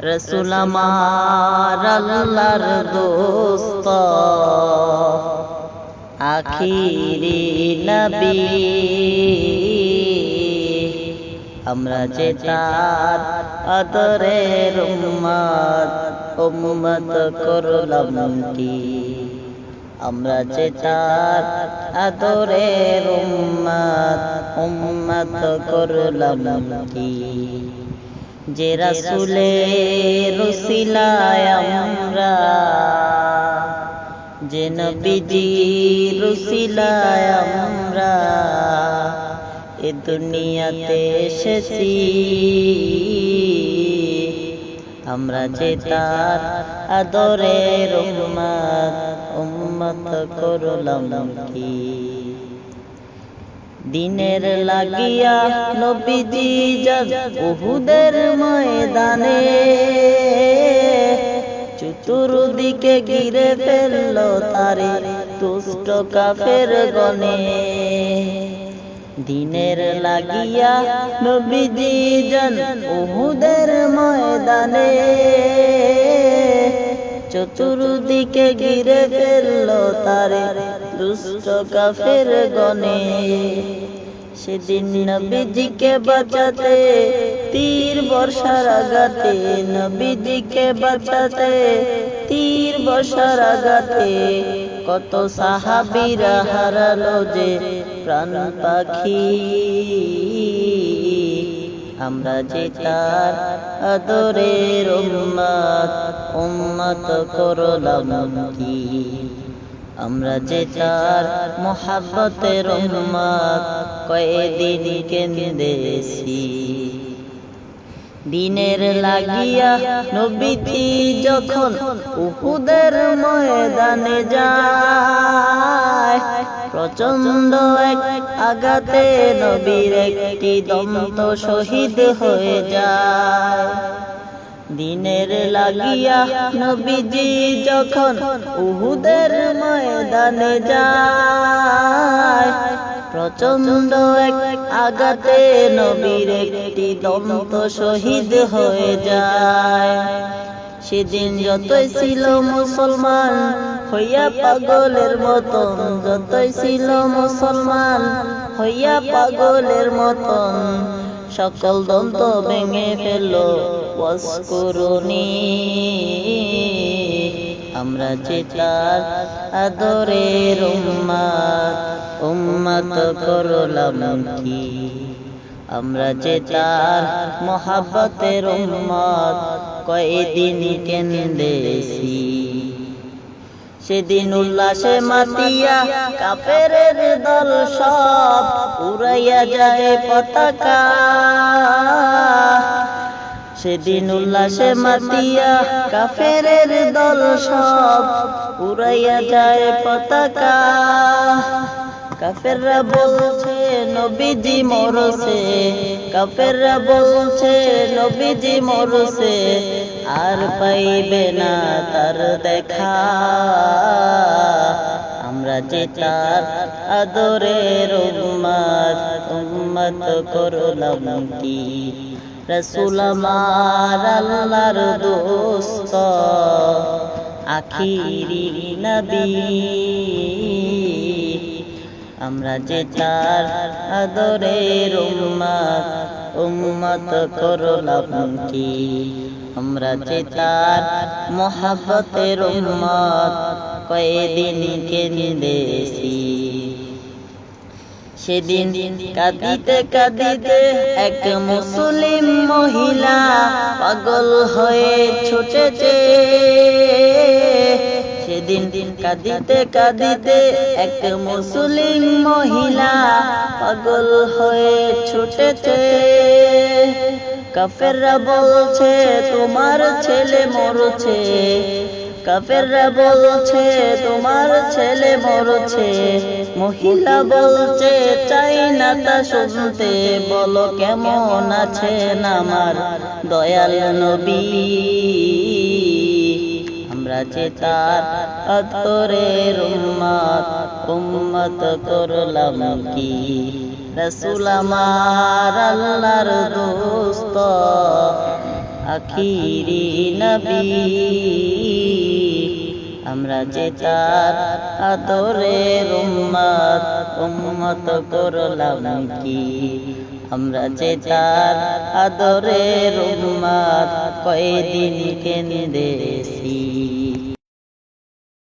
রসুল আমার আল্লাহর দোস্ত। আখিরি নবী। আমরা যে তার আদরের উম্মত উম্মত করলাম কি? আমরা যে তার আদরের উম্মত উম্মত করলাম কি? যে রাসুলে রসিলায় যে নবীজি রসিলায় এ দুনিয়াতে এসেছি। আমরা যে তার আদরের উম্মত উম্মত করলাম কি? দিনের লাগিয়া নবীজি যান উহুদের ময়দানে। চতুর্দিকে ঘিরে ফেলল তারে তুষ্ট কাফের গনে দিনের লাগিয়া নবীজি যান উহুদের ময়দানে। চতুর্দিকে ঘিরে ফেলল তারে দুষ্ট কাফের গনে সেদিন নবীজিকে বাঁচাতে, তীর বর্ষার আগাতে নবীজিকে বাঁচাতে, তীর বর্ষার আগাতে কত সাহাবিরা হারালো যে প্রাণ পাখি। আমরা যে তার আদরের উম্মত উম্মত করলাম কি? আমরা যে তার মোহাব্বতের উম্মত কয়েকদিন কেন্দেছি। দিনের লাগিয়া নবীতি যখন উহুদের ময়দানে যায় প্রচণ্ড এক আঘাতে নবীর একটি দন্ত শহীদ হয়ে যায়। দিনের লাগিয়া নবীজি যখন উহুদের ময়দানে যায় প্রচণ্ড এক আঘাতে নবীর একটি দন্ত শহীদ হয়ে যায়। সেদিন যতই ছিল মুসলমান, হইয়া পাগলের মতন, যতই ছিল মুসলমান, হইয়া পাগলের মতন সকল দন্ত ভেঙে ফেলল। ওয়াসকুরুনি আমরা যে তার আদরের উম্মাত করলাম কি? আমরা যে তার মহাব্বতের উম্মত কয়েকদিন কেন্দেছি সেদিন উল্লাসে মাতিয়া কাপের দল সব উড়াইয়া যায় পতাকা। সেদিন উল্লাসে মাতিয়া কাফের দল সব উড়াইয়া যায় পতাকা। কাফেররা বলছে, নবীজি মরছে। কাফেররা বলছে, নবীজি মরছে। আর পাইবে না তার দেখা। আমরা যে তার আদরের উম্মত উম্মত করলাম কি? রসুল আমার আল্লাহর দোস্ত, আখিরি নবী। আমরা যে তার আদরের উম্মত উম্মত করলাম কি? আমরা যে তার মোহাব্বতের উম্মত কয়েকদিন কেন্দেছি। সেদিন কাঁদিতে কাঁদিতে এক মুসলিম মহিলা পাগল হয়ে ছুটেছে। সেদিন দিন কাঁদিতে কাঁদিতে এক মুসলিম মহিলা পাগল হয়ে ছুটেছে। কাফেররা বলছে, তোমার ছেলে মরছে। কাফেররা বলছে, তোমার ছেলে মরছে। মহিলা বলছে, চাই না তা শুনতে, বলো কেমন আছেন আমার দয়াল নবী? আমরা যে তার আতরের উম্মত উম্মত করলাম কি? রসুল আমার আল্লাহর দোস্ত, আখিরি নবী। আমরা যে তার আদরের উম্মত উম্মত করলাম কি? আমরা যে তার আদরের কয়দিন কেন্দেছি